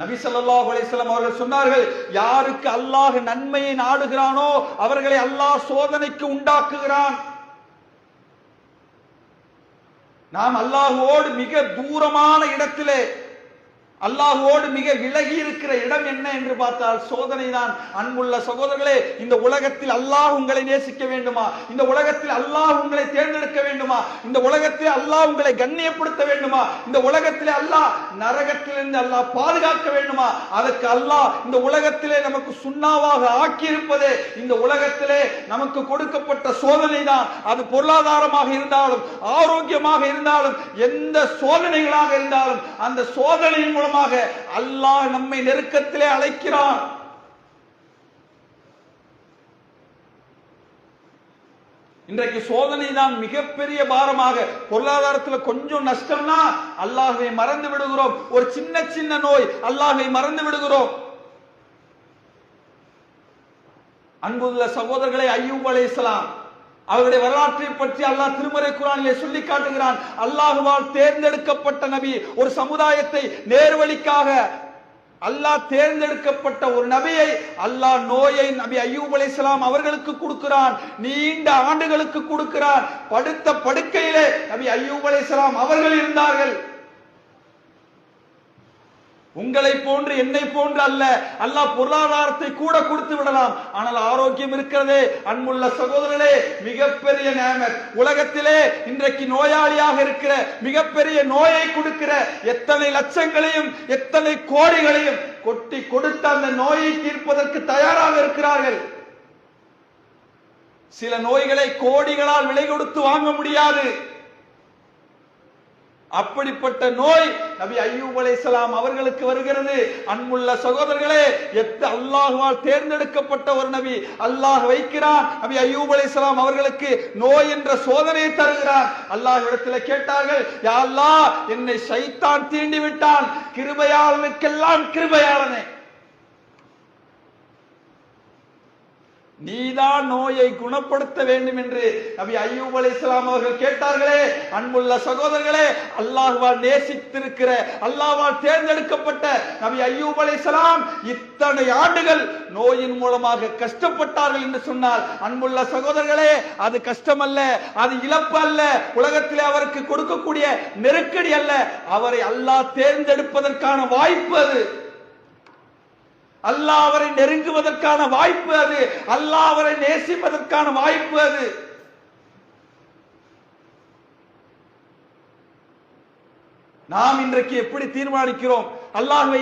நபி ஸல்லல்லாஹு அலிஸ்லாம் அவர்கள் சொன்னார்கள் யாருக்கு அல்லாஹ் நன்மையை நாடுகிறானோ அவர்களை அல்லாஹ் சோதனைக்கு உண்டாக்குகிறான். நாம் அல்லாஹுவோடு மிக தூரமான இடத்திலே அல்லாஹுவோடு மிக விலகி இருக்கிற இடம் என்ன என்று பார்த்தால் சோதனை தான் அன்புள்ள சகோதரர்களே இந்த உலகத்தில் அல்லாஹ் உங்களை நேசிக்க வேண்டுமா? இந்த உலகத்தில் அல்லாஹ் உங்களை தேர்ந்தெடுக்க வேண்டுமா? இந்த உலகத்தில் அல்லாஹ் உங்களை கண்ணியப்படுத்த வேண்டுமா? இந்த உலகத்திலே அல்லாஹ் நரகத்திலிருந்து அல்லாஹ் பாதுகாக்க வேண்டுமா? அதற்கு அல்லாஹ் இந்த உலகத்திலே நமக்கு சுண்ணாவாக ஆக்கியிருப்பதே இந்த உலகத்திலே நமக்கு கொடுக்கப்பட்ட சோதனை தான் அது பொருளாதாரமாக இருந்தாலும் ஆரோக்கியமாக இருந்தாலும் எந்த சோதனைகளாக இருந்தாலும் அந்த சோதனையின் மூலம் மூலமாக அல்லாஹ் நம்மை நெருக்கத்திலே அழைக்கிறான். இன்றைக்கு சோதனை தான் மிகப்பெரிய பாரமாக. பொருளாதாரத்தில் கொஞ்சம் நஷ்டம்னா அல்லாஹை மறந்து விடுகிறோம். ஒரு சின்ன சின்ன நோய் அல்லாஹை மறந்து விடுகிறோம். அன்புள்ள சகோதரர்களை ஐயூப் அலைஹிஸ்ஸலாம் அவருடைய வரலாற்றை பற்றி அல்லாஹ் திருமறை குரானிலே சொல்லி காட்டுகிறான். அல்லாஹுவால் தேர்ந்தெடுக்கப்பட்ட நபி ஒரு சமுதாயத்தை நேர்வழிக்காக அல்லாஹ் தேர்ந்தெடுக்கப்பட்ட ஒரு நபியை அல்லாஹ் நோயை நபி ஐயூப் அலைஹிஸ்ஸலாம் அவர்களுக்கு கொடுக்கிறான். நீண்ட ஆண்டுகளுக்கு கொடுக்கிறான் படுத்த படுக்கையிலே நபி ஐயூப் அலைஹிஸ்ஸலாம் அவர்கள் இருந்தார்கள். உங்களை போன்று என்னை போன்று அல்ல. அல்லாஹ் பொருளாதாரத்தை கூட கொடுத்து விடலாம். ஆனால் ஆரோக்கியம் இருக்கிறதே அன்புள்ள சகோதரர்களே மிகப்பெரிய நேமர் உலகத்திலே இன்றைக்கு நோயாளியாக இருக்கிற மிகப்பெரிய நோயை கொடுக்கிற எத்தனை லட்சங்களையும் எத்தனை கோடிகளையும் கொட்டி கொடுத்த அந்த நோயை தீர்ப்பதற்கு தயாராக இருக்கிறார்கள். சில நோய்களை கோடிகளால் விலை கொடுத்து வாங்க முடியாது. அப்படிப்பட்ட நோய் நபி ஐயூப் அலைசலாம் அவர்களுக்கு வருகிறது. அன்புள்ள சகோதரர்களே எத்த அல்லாஹ்வால் தேர்ந்தெடுக்கப்பட்ட ஒரு நபி அல்லாஹ் வைக்கிறான். நபி ஐயூப் அலைசலாம் அவர்களுக்கு நோய் என்ற சோதனையை தருகிறான். அல்லாஹ் இடத்துல கேட்டார்கள் யா அல்லாஹ் என்னை சைத்தான் தீண்டி விட்டான் கிருபையாளனுக்கெல்லாம் கிருபையாளனே. நீதான் நோயை குணப்படுத்த வேண்டும் என்று நபி ஐயூப் அலைஹிஸ்ஸலாம் அவர்கள் கேட்டார்களே அன்புள்ள சகோதரர்களே அல்லாஹ்வால் நேசித்திருக்கிற அல்லாஹ்வால் தேர்ந்தெடுக்கப்பட்ட நபி ஐயூப் அலைஹிஸ்ஸலாம் இத்தனை ஆண்டுகள் நோயின் மூலமாக கஷ்டப்பட்டார்கள் என்று சொன்னால் அன்புள்ள சகோதரர்களே அது கஷ்டம் அல்ல அது இழப்பு அல்ல உலகத்திலே அவருக்கு கொடுக்கக்கூடிய நெருக்கடி அல்ல அவரை அல்லாஹ் தேர்ந்தெடுப்பதற்கான வாய்ப்பு அது. அல்லாஹ் அவரை நெருங்குவதற்கான வாய்ப்பு அது. அல்லாஹ் அவரை நேசிப்பதற்கான வாய்ப்பு அது. நாம் இன்றைக்கு எப்படி தீர்மானிக்கிறோம்? அல்லாஹ்வை